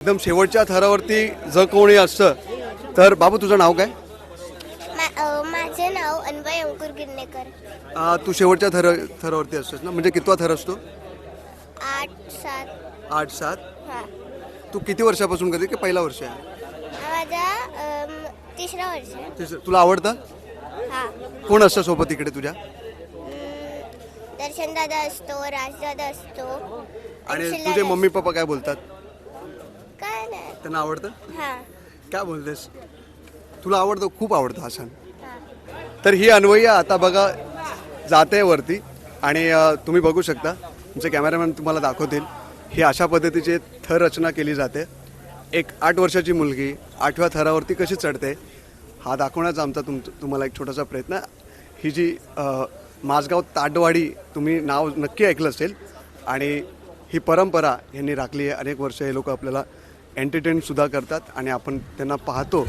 एकदम शेवटच्या थरावरती जर कोणी असतं तर बाबू तुझं नाव काय? माझे नाव अन्वय अंकुर गिरणेकर आ, तू शेवटच्या थर थरावरती असतोस ना? म्हणजे कितवा थर असतो? आठ सात. आठ सात? हा. तू किती वर्षापासून करते की पहिला वर्ष आहे? माझा अम, तिसरा वर्ष आहे. तिसरं. तुला आवडतं? हा. कोण असतं सोबत इकडे तुझ्या? दर्शन दादा असतो राजदादा असतो आणि तुझे. मम्मी पप्पा काय बोलतात? त्यांना आवडतं? काय बोलतेस? तुला आवडतं? खूप आवडतं हा सण. तर ही अन्वयी आता बघा जाते वरती आणि तुम्ही बघू शकता. तुमचे कॅमेरामॅन तुम्हाला दाखवतील. ही अशा पद्धतीची थर रचना केली जाते. एक आठ वर्षाची मुलगी आठव्या थरावरती कशी चढते हा दाखवण्याचा आमचा तुम तुम्हाला एक छोटासा प्रयत्न. आहे. ही जी माझगाव ताडवाडी तुम्ही नाव नक्की ऐकलं असेल आणि ही परंपरा यांनी राखली आहे. अनेक वर्ष हे लोक आपल्याला एंटरटेनसुद्धा करतात आणि आपण त्यांना पाहतो.